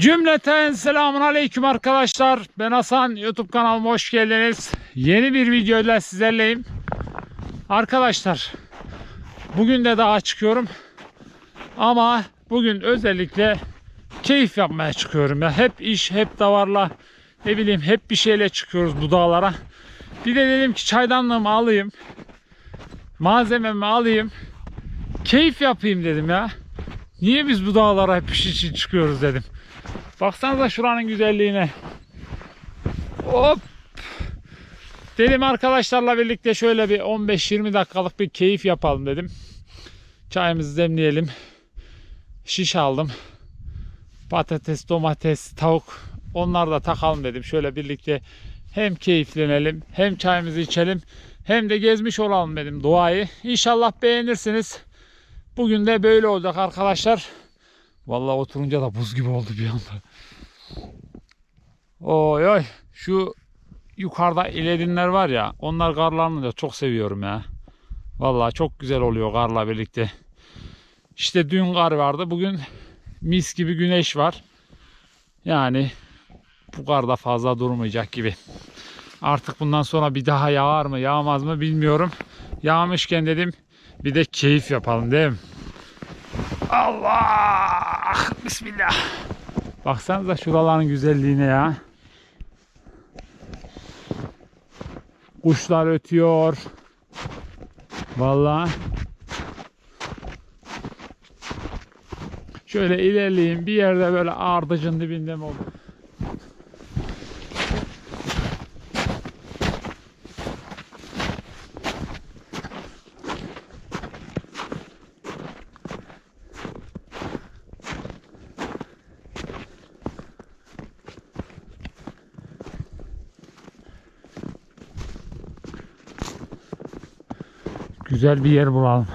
Cümleten selamun aleyküm arkadaşlar. Ben Hasan. YouTube kanalıma hoş geldiniz. Yeni bir videoyla sizlerleyim. Arkadaşlar bugün de dağa çıkıyorum. Ama bugün özellikle keyif yapmaya çıkıyorum ya. Hep iş, hep davarla ne bileyim hep bir şeyle çıkıyoruz bu dağlara. Bir de dedim ki çaydanlığımı alayım. Malzememi alayım. Keyif yapayım dedim ya. Niye biz bu dağlara hep iş için çıkıyoruz dedim. Baksanıza şuranın güzelliğine. Hop. Dedim arkadaşlarla birlikte şöyle bir 15-20 dakikalık bir keyif yapalım dedim. Çayımızı demleyelim. Şiş aldım. Patates, domates, tavuk onları da takalım dedim. Şöyle birlikte hem keyiflenelim hem çayımızı içelim hem de gezmiş olalım dedim doğayı. İnşallah beğenirsiniz. Bugün de böyle olacak arkadaşlar. Vallahi oturunca da buz gibi oldu bir anda. Oy oy. Şu yukarıda iledinler var ya. Onlar karlarını da çok seviyorum ya. Vallahi çok güzel oluyor karla birlikte. İşte dün kar vardı. Bugün mis gibi güneş var. Yani bu kar da fazla durmayacak gibi. Artık bundan sonra bir daha yağar mı yağmaz mı bilmiyorum. Yağmışken dedim bir de keyif yapalım değil mi? Allah! Bismillah. Baksanıza şuraların güzelliğine ya. Kuşlar ötüyor. Vallahi. Şöyle ilerleyeyim. Bir yerde böyle ardıcın dibinde mi olur? Güzel bir yer bulalım.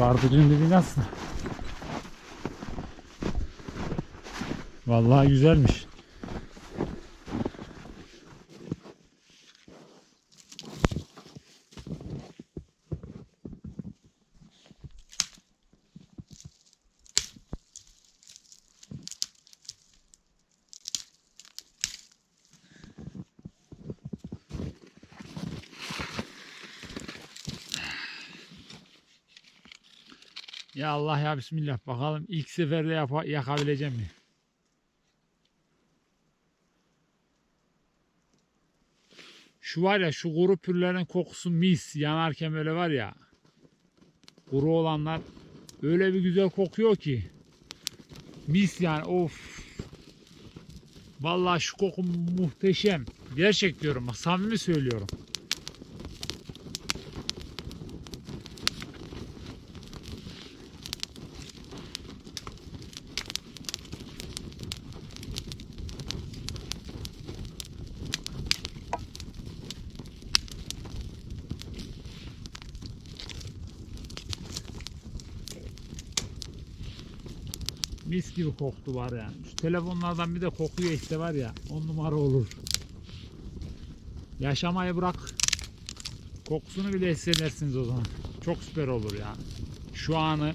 Ardıcın dibi nasıl? Vallahi güzelmiş. Ya Allah ya Bismillah bakalım ilk seferde yapa- yakabileceğim mi? Şu var ya şu kuru pürlerin kokusu mis yanarken böyle var ya kuru olanlar öyle bir güzel kokuyor ki mis yani of Vallahi şu koku muhteşem. Gerçek diyorum bak samimi söylüyorum. Mis gibi koktu var yani. Şu telefonlardan bir de kokuyor işte var ya. On numara olur. Yaşamayı bırak. Kokusunu bile hissedersiniz o zaman. Çok süper olur ya. Şu anı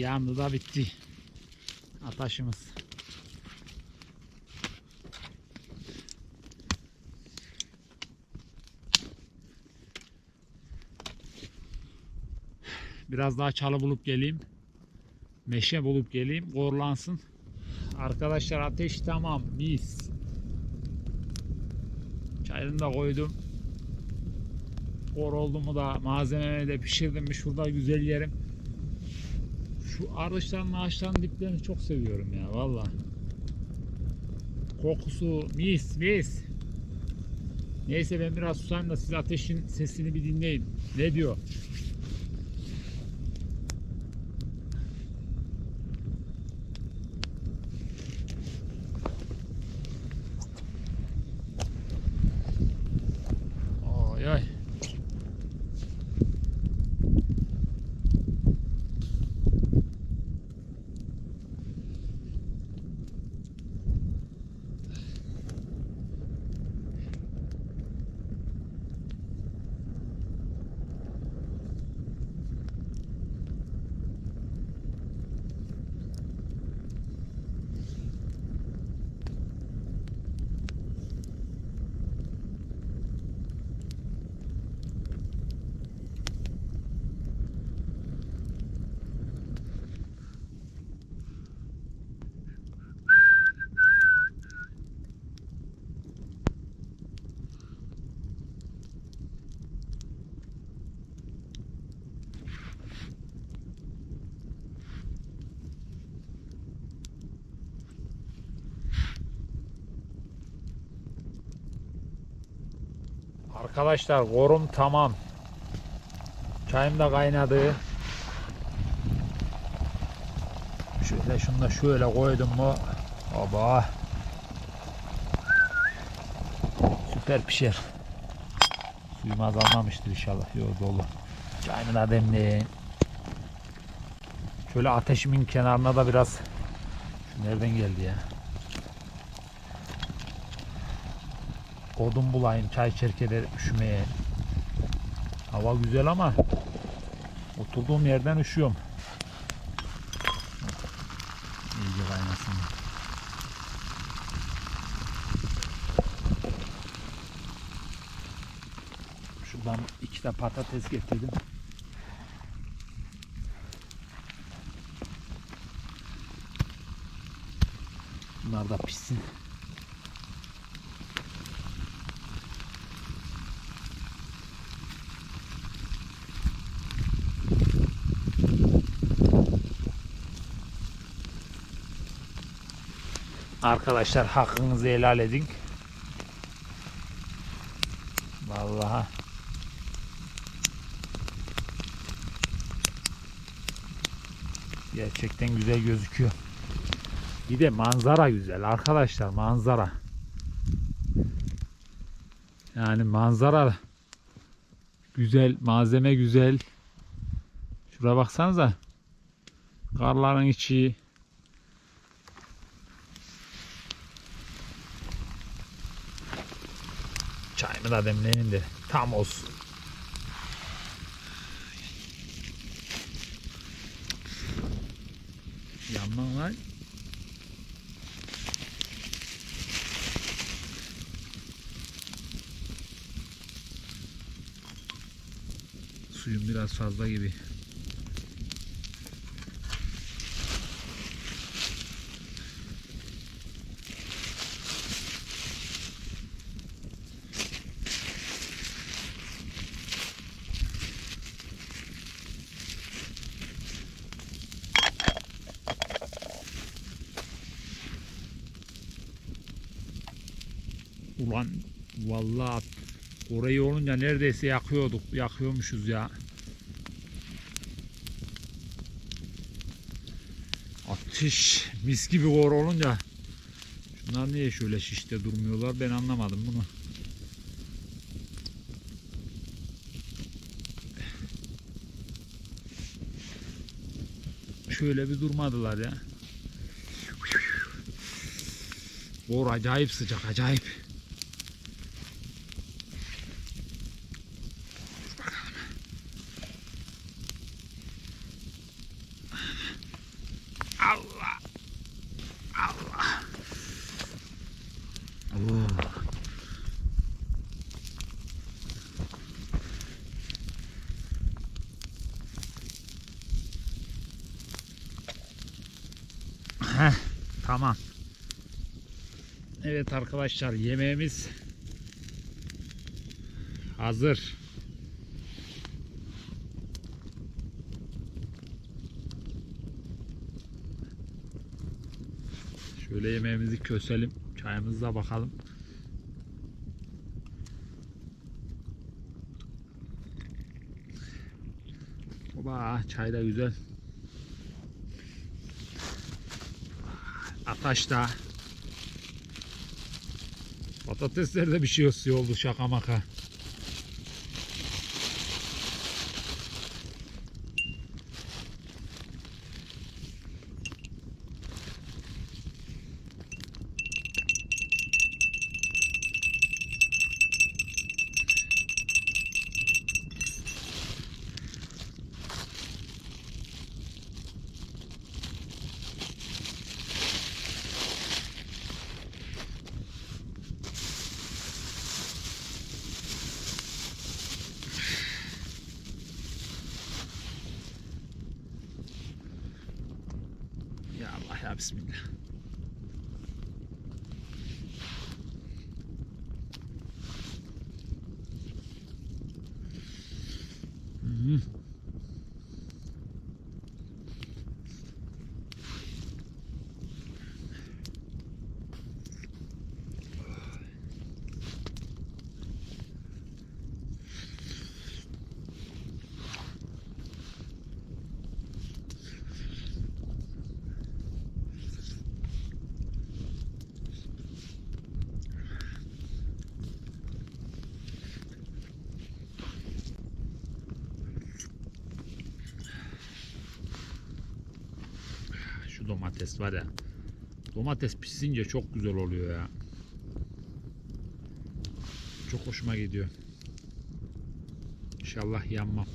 Yandı da bitti. Ataşımız. Biraz daha çalı bulup geleyim. Meşe bulup geleyim. Korlansın. Arkadaşlar ateş tamam. Mis. Çayını da koydum. Kor oldu mu da malzememi de pişirdim mi şurada güzel yerim. Şu arıçların ağaçların diplerini çok seviyorum ya valla. Kokusu mis mis. Neyse ben biraz susayım da siz ateşin sesini bir dinleyin. Ne diyor? Oy oy. Arkadaşlar korum tamam. Çayım da kaynadı. Şöyle şunu da şöyle koydum mu. Oba. Süper pişer. Suyum azalmamıştır inşallah. Yok dolu. Çayımı da demleyin. Şöyle ateşimin kenarına da biraz Şu nereden geldi ya? Odun bulayım çay çerkede üşümeye. Hava güzel ama oturduğum yerden üşüyorum. İyice kaynasın. Şuradan iki de patates getirdim. Bunlar da pişsin. Arkadaşlar hakkınızı helal edin. Vallahi. Gerçekten güzel gözüküyor. Bir de manzara güzel arkadaşlar manzara. Yani manzara güzel, malzeme güzel. Şuraya baksanıza. Karların içi, Çayımı da demleyin de tam olsun. Yanma var. Suyum biraz fazla gibi. Vallahi orayı olunca neredeyse yakıyorduk. Yakıyormuşuz ya. Ateş mis gibi kor olunca Şunlar niye şöyle şişte durmuyorlar ben anlamadım bunu. Şöyle bir durmadılar ya. Bor acayip sıcak acayip. Dur bakalım. Allah. Allah. Oo. Heh, tamam. Evet arkadaşlar yemeğimiz hazır. Şöyle yemeğimizi köselim. Çayımıza bakalım. Oba çay da güzel. Ataş da. Patateslerde bir şey oldu şaka maka. Bismillah. Domates var ya. Domates pişince çok güzel oluyor ya. Çok hoşuma gidiyor. İnşallah yanmam.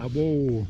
acabou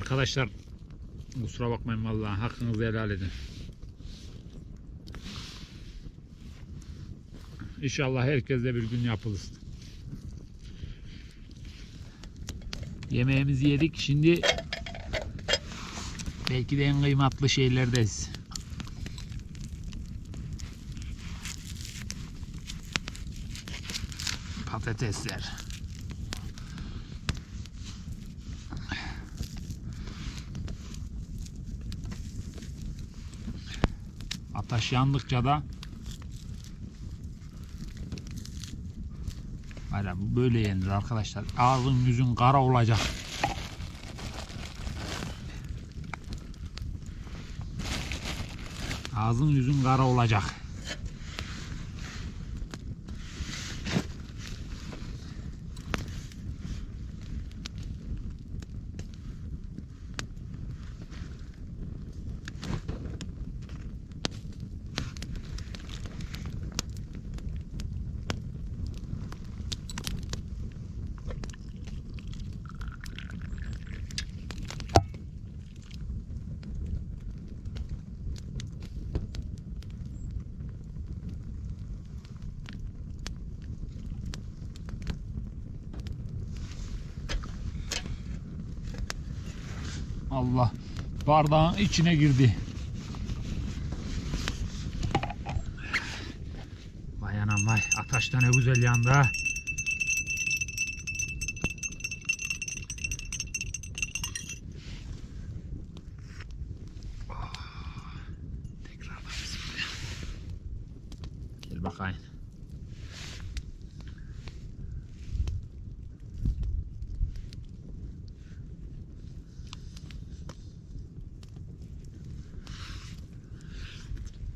Arkadaşlar kusura bakmayın vallahi hakkınızı helal edin. İnşallah herkese bir gün yapılır. Yemeğimizi yedik. Şimdi belki de en kıymetli şeylerdeyiz. patatesler. Ateş yandıkça da Hala bu böyle yenir arkadaşlar. Ağzın yüzün kara olacak. Ağzın yüzün kara olacak. Allah bardağın içine girdi. Vay anam vay ataş da ne güzel yandı ha. Oh. Gel bakayım.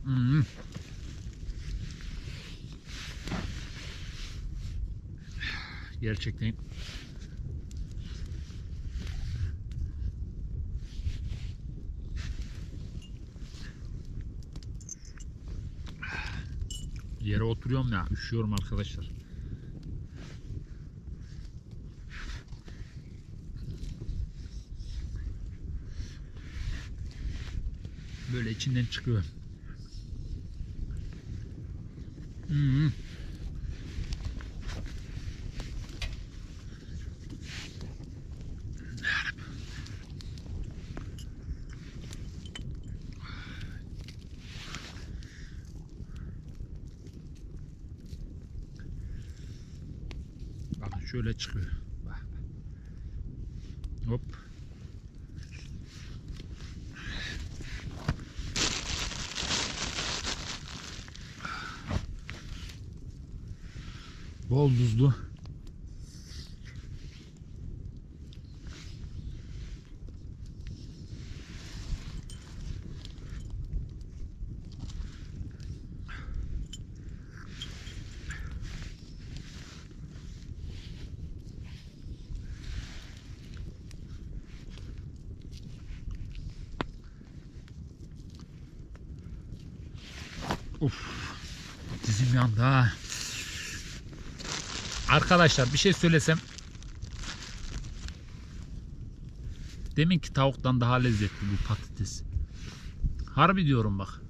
Hmm. Gerçekten Yere oturuyorum ya üşüyorum arkadaşlar. Böyle içinden çıkıyor. Hmm. Bakın şöyle çıkıyor. Bak. bak. Hop. Bol buzlu. Uf. Dizim yandı ha. Arkadaşlar bir şey söylesem Deminki tavuktan daha lezzetli bu patates. Harbi diyorum bak.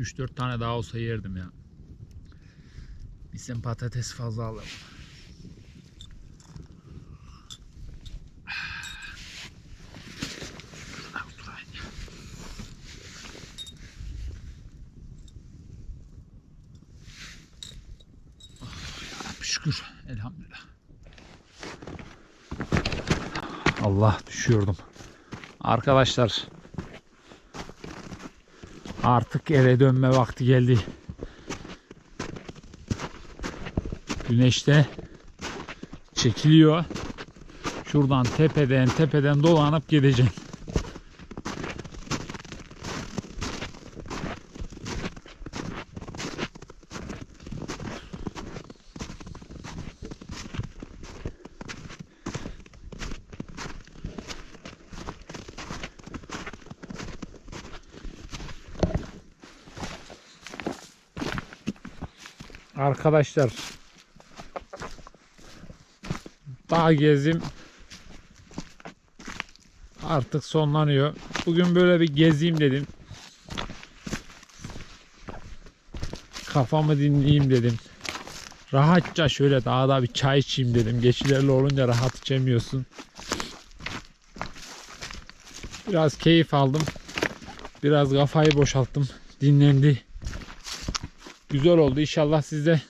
3-4 tane daha olsa yerdim ya. Bizim patates fazla alalım. Ah, şükür elhamdülillah. Allah düşüyordum. Arkadaşlar Artık eve dönme vakti geldi. Güneş de çekiliyor. Şuradan tepeden tepeden dolanıp gideceğim. Arkadaşlar dağ gezim artık sonlanıyor. Bugün böyle bir gezeyim dedim. Kafamı dinleyeyim dedim. Rahatça şöyle dağda bir çay içeyim dedim. Geçilerli olunca rahat içemiyorsun. Biraz keyif aldım. Biraz kafayı boşalttım. Dinlendi. Güzel oldu. İnşallah siz de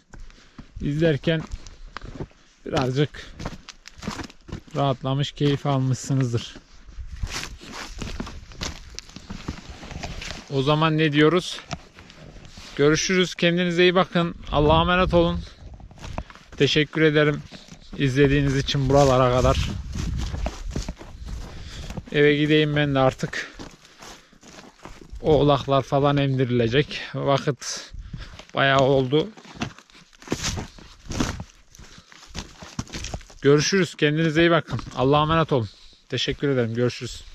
izlerken birazcık rahatlamış, keyif almışsınızdır. O zaman ne diyoruz? Görüşürüz. Kendinize iyi bakın. Allah'a emanet olun. Teşekkür ederim izlediğiniz için buralara kadar. Eve gideyim ben de artık. Oğlaklar falan emdirilecek. Vakit bayağı oldu. Görüşürüz. Kendinize iyi bakın. Allah'a emanet olun. Teşekkür ederim. Görüşürüz.